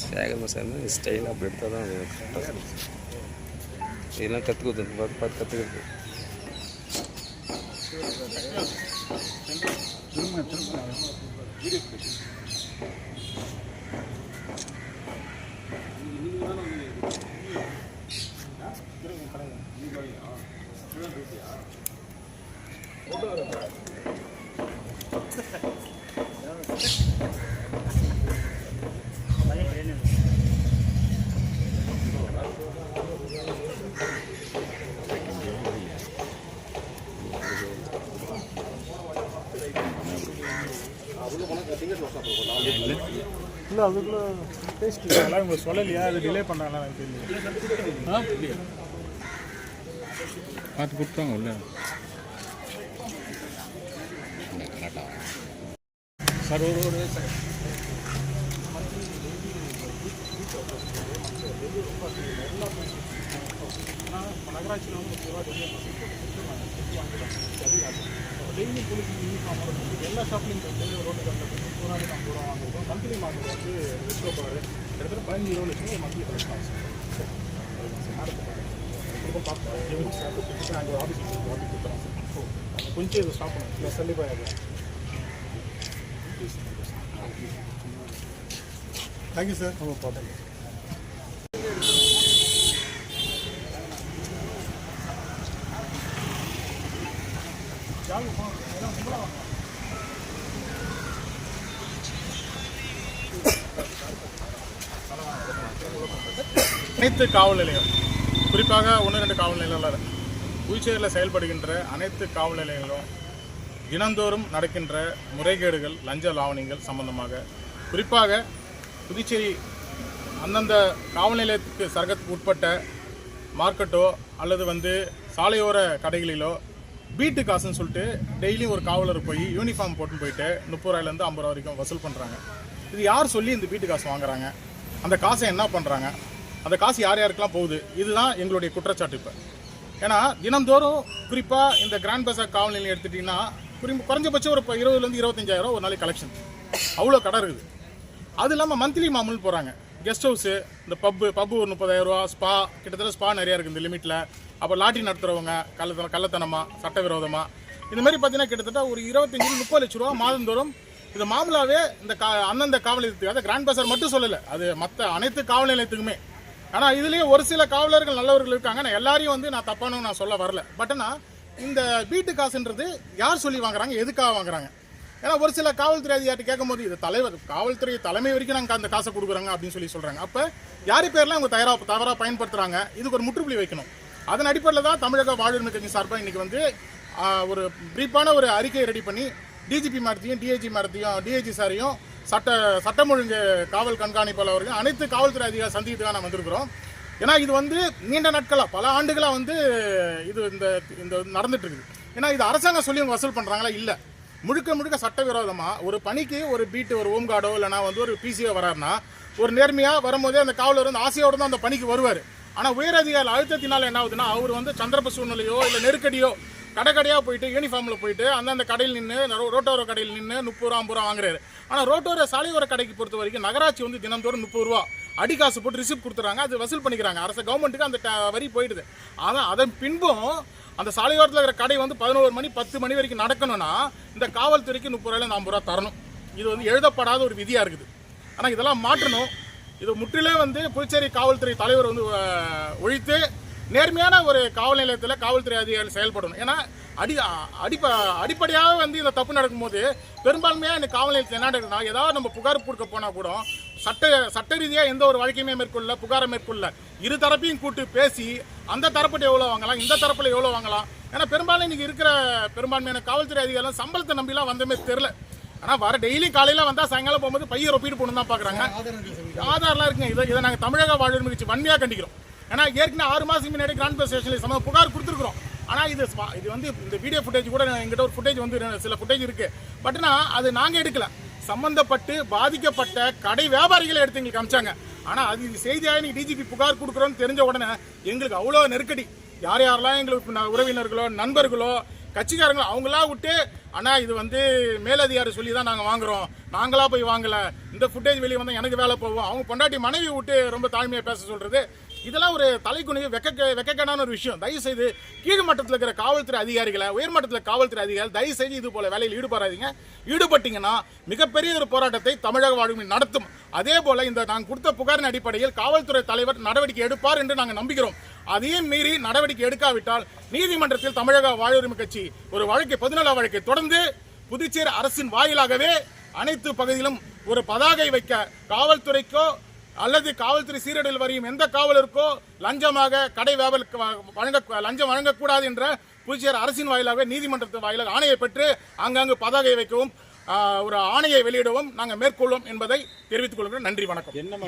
சேகர் மசாலா ஸ்டைலாக அப்படி எடுத்தால் தான் அது கரெக்டாக இதெல்லாம் கற்றுக்குது பார்த்து பார்த்து கற்றுக்கிறது இல்லை அதுக்குள்ளே டேஸ்ட் அதெல்லாம் உங்களுக்கு சொல்லலையா அது டிலே பண்ணாங்களா எனக்கு தெரியல பார்த்து கொடுத்தாங்க உள்ள சார் ஒரு ஒரு second. நகராட்சியில் வந்து டெய்லி போலீஸ் யூனிஃபார்ம் எல்லா ஷாப்லையும் டெய்லி ரோட்டு கட்டில் ரூபா ஐம்பது ரூபா வாங்குறோம் மந்த்லி மாதம் வந்து எவ்வளோ போகிறாரு கிட்டத்தட்ட பதினஞ்சு இருபது லட்சம் மந்த்லி கலெக்ஷன் பார்த்து அங்கே ஆஃபீஸ் ஆஃபீஸ் கொடுத்துறோம் சார் கொஞ்சம் இதை ஸ்டாப் பண்ணுங்க இல்லை சொல்லி போயாது தேங்க்யூ சார் நம்ம பார்த்தேன் அனைத்து காவல் நிலையம் குறிப்பாக ஒன்று ரெண்டு காவல் நிலையங்கள் புதுச்சேரியில் செயல்படுகின்ற அனைத்து காவல் நிலையங்களும் தினந்தோறும் நடக்கின்ற முறைகேடுகள் லஞ்ச லாவணிகள் சம்பந்தமாக குறிப்பாக புதுச்சேரி அந்தந்த காவல் நிலையத்துக்கு சரகத்துக்கு உட்பட்ட மார்க்கெட்டோ அல்லது வந்து சாலையோர கடைகளிலோ பீட்டு காசுன்னு சொல்லிட்டு டெய்லியும் ஒரு காவலர் போய் யூனிஃபார்ம் போட்டுன்னு போயிட்டு முப்பது ரூபாயிலேருந்து ஐம்பது ரூபா வரைக்கும் வசூல் பண்ணுறாங்க இது யார் சொல்லி இந்த பீட்டு காசு வாங்குறாங்க? அந்த காசை என்ன பண்ணுறாங்க அந்த காசு யார் யாருக்கெல்லாம் போகுது? இதுதான் எங்களுடைய குற்றச்சாட்டு இப்போ. ஏன்னா தினந்தோறும் குறிப்பாக இந்த கிராண்ட் பசார் காவல் நிலையம் எடுத்துட்டிங்கன்னா குறி- குறைஞ்சபட்சம் ஒரு இப்போ இருபதுலேருந்து இருபத்தஞ்சாயிரம் ஒரு நாளைக்கு கலெக்ஷன் அவ்வளோ கடை இருக்குது. அது இல்லாமல் மந்த்லி மாமூல் போகிறாங்க கெஸ்ட் ஹவுஸு இந்த பப்பு பப்பு ஒரு முப்பதாயிரரூவா ஸ்பா கிட்டத்தட்ட ஸ்பா நிறையா இருக்குது இந்த லிமிட்டில் அப்போ லாட்டரி நடத்துகிறவங்க கள்ளத்தனம் கள்ளத்தனமாக சட்டவிரோதமாக இந்த மாதிரி பார்த்தீங்கன்னா கிட்டத்தட்ட ஒரு இருபத்தஞ்சு முப்பது லட்ச ரூபா மாதந்தோறும் இது மாமலாவே இந்த கா அந்தந்த காவல் நிலையத்துக்கு அதாவது கிராண்ட் பசார் மட்டும் சொல்லலை. அது மற்ற அனைத்து காவல் நிலையத்துக்குமே. ஆனால் இதுலேயும் ஒரு சில காவலர்கள் நல்லவர்கள் இருக்காங்க. நான் எல்லாரையும் வந்து நான் தப்பானு நான் சொல்ல வரல. பட் ஆனால் இந்த வீட்டு காசுன்றது யார் சொல்லி வாங்குறாங்க? எதுக்காக வாங்குறாங்க? ஏன்னா ஒரு சில காவல்துறை அதிகாரிட்டு கேட்கும்போது இது தலைவர் காவல்துறை தலைமை வரைக்கும் நாங்கள் அந்த காசை கொடுக்குறாங்க அப்படின்னு சொல்லி சொல்கிறாங்க அப்போ யார் பேர்லாம் அவங்க தயாராக தவறாக பயன்படுத்துகிறாங்க இதுக்கு ஒரு முற்றுப்புள்ளி வைக்கணும். அதன் அடிப்படையில் தான் தமிழக வாழ்வுரிமை கட்சி சார்பாக இன்னைக்கு வந்து ஒரு பிரீப்பான ஒரு அறிக்கையை ரெடி பண்ணி டிஜிபி மேடத்தையும் டிஐஜி மேடத்தையும் டிஐஜி சாரையும் சட்ட சட்டம் ஒழுங்கு காவல் கண்காணிப்பாளர்கள் அனைத்து காவல்துறை அதிகாரி சந்திக்கிறதுக்காக நான் வந்திருக்கிறோம். ஏன்னா இது வந்து நீண்ட நாட்களாக பல ஆண்டுகளாக வந்து இது இந்த இந்த நடந்துட்டு இருக்குது. ஏன்னா இது அரசாங்கம் சொல்லி அவங்க வசூல் பண்ணுறாங்களா இல்லை. முழுக்க முழுக்க சட்டவிரோதமாக ஒரு பணிக்கு ஒரு பீட்டு ஒரு ஹோம் கார்டோ இல்லைனா வந்து ஒரு பிசிஓ வராருன்னா ஒரு நேர்மையாக வரும்போதே அந்த காவலர் வந்து ஆசையோடு தான் அந்த பணிக்கு வருவார். ஆனால் உயரதிகாரி அழுத்தத்தினால் என்ன ஆகுதுன்னா அவர் வந்து சந்தர்ப்ப சூழ்நிலையோ இல்லை நெருக்கடியோ கடை கடையாக போயிட்டு யூனிஃபார்மில் போயிட்டு அந்தந்த கடையில் நின்று ரோட்டோர கடையில் நின்று முப்பது ரூபா ஐம்பது ரூபா வாங்குறாரு. ஆனால் ரோட்டோர சாலையோர கடைக்கு பொறுத்த வரைக்கும் நகராட்சி வந்து தினந்தோறும் முப்பது ரூபா அடிக்காசு போட்டு ரிசிப்ட் கொடுத்துறாங்க. அது வசூல் பண்ணிக்கிறாங்க. அரசு கவர்மெண்ட்டுக்கு அந்த வரி போயிடுது. ஆனால் அதன் பின்பும் அந்த சாலையோரத்தில் இருக்கிற கடை வந்து பதினோரு மணி பத்து மணி வரைக்கும் நடக்கணும்னா இந்த காவல்துறைக்கு முப்பது ரூபாயில ஐம்பது ரூபா தரணும். இது வந்து எழுதப்படாத ஒரு விதியாக இருக்குது. ஆனால் இதெல்லாம் மாற்றணும். இது முற்றிலும் வந்து புதுச்சேரி காவல்துறை தலைவர் வந்து ஒழித்து நேர்மையான ஒரு காவல் நிலையத்தில் காவல்துறை அதிகாரிகள் செயல்படணும். ஏன்னா அடி அடிப்ப அடிப்படையாக வந்து இந்த தப்பு நடக்கும்போது பெரும்பான்மையாக இந்த காவல் நிலையத்தில் என்ன நடக்குதுன்னா ஏதாவது நம்ம புகார் கொடுக்க போனால் கூட சட்ட சட்ட ரீதியாக எந்த ஒரு வழக்கையுமே மேற்கொள்ள புகாரை மேற்கொள்ள இரு தரப்பையும் கூட்டு பேசி அந்த தரப்புட்டு எவ்வளோ வாங்கலாம்? இந்த தரப்பில் எவ்வளோ வாங்கலாம்? ஏன்னா பெரும்பாலும் இன்னைக்கு இருக்கிற பெரும்பான்மையான காவல்துறை அதிகாரிகள் சம்பளத்தை நம்பிலாம் வந்தமே தெரில ஆனால் வர டெய்லி காலையில் வந்தால் சாயங்காலம் போகும்போது பையன் ஒப்பிட்டு போகணும் தான் பார்க்குறாங்க ஆதார்லாம் இருக்குங்க. இதை இதை நாங்கள் தமிழக வாழ்வு கட்சி வன்மையாக கண்டிக்கிறோம். ஏன்னா ஏற்கனவே ஆறு மாதத்துக்கு முன்னாடி கிராண்ட் பஸ் ஸ்டேஷனில் சம்மந்த புகார் கொடுத்துருக்குறோம். ஆனால் இது இது வந்து இந்த வீடியோ ஃபுட்டேஜ் கூட எங்கிட்ட ஒரு ஃபுட்டேஜ் வந்து சில ஃபுட்டேஜ் இருக்குது பட்னா அது நாங்கள் எடுக்கல. சம்மந்தப்பட்டு பாதிக்கப்பட்ட கடை வியாபாரிகளை எடுத்து எங்களுக்கு அமிச்சாங்க. ஆனால் அது இது செய்தியாக நீங்கள் டிஜிபி புகார் கொடுக்குறோன்னு தெரிஞ்ச உடனே எங்களுக்கு அவ்வளோ நெருக்கடி. யார் யாரெல்லாம் எங்களுக்கு ந- உறவினர்களோ நண்பர்களோ கட்சிக்காரங்களோ அவங்களா விட்டு ஆனால் இது வந்து மேலதிகாரி சொல்லி தான் நாங்கள் வாங்குறோம். நாங்களாக போய் வாங்கலை. இந்த ஃபுட்டேஜ் வெளியே வந்தால் எனக்கு வேலை போகும். அவங்க பொண்டாட்டி மனைவி விட்டு ரொம்ப தாழ்மையாக பேச சொல்கிறது இதெல்லாம் ஒரு தலைக்குனிவு வெக்க வெக்கக்கேடான ஒரு விஷயம். தயவு செய்து கீழ் மட்டத்தில் இருக்கிற காவல்துறை அதிகாரிகளை உயர்மட்டத்தில் காவல்துறை அதிகாரிகள் தயவு செய்து இது போல வேலையில் ஈடுபடாதீங்க. ஈடுபட்டீங்கன்னா மிகப்பெரிய ஒரு போராட்டத்தை தமிழக வாழ்வு நடத்தும். அதே போல இந்த நாங்கள் கொடுத்த புகாரின் அடிப்படையில் காவல்துறை தலைவர் நடவடிக்கை எடுப்பார் என்று நாங்கள் நம்புகிறோம். அதையும் மீறி நடவடிக்கை எடுக்காவிட்டால் நீதிமன்றத்தில் தமிழக வாழ்வுரிமை கட்சி ஒரு வழக்கை பதினேழாம் வழக்கை தொடர்ந்து புதுச்சேரி அரசின் வாயிலாகவே அனைத்து பகுதியிலும் ஒரு பதாகை வைக்க காவல்துறைக்கோ அல்லது காவல்துறை சீரடில் வரையும் எந்த காவலருக்கோ லஞ்சமாக கடை வியாபார வழங்க லஞ்சம் வழங்கக்கூடாது என்ற புதுச்சேரி அரசின் வாயிலாக நீதிமன்றத்தின் வாயிலாக ஆணையை பெற்று அங்கங்கு பதாகை வைக்கவும் ஒரு ஆணையை வெளியிடவும் நாங்கள் மேற்கொள்வோம் என்பதை தெரிவித்துக் கொள்கிறோம். நன்றி வணக்கம். என்ன மாதிரி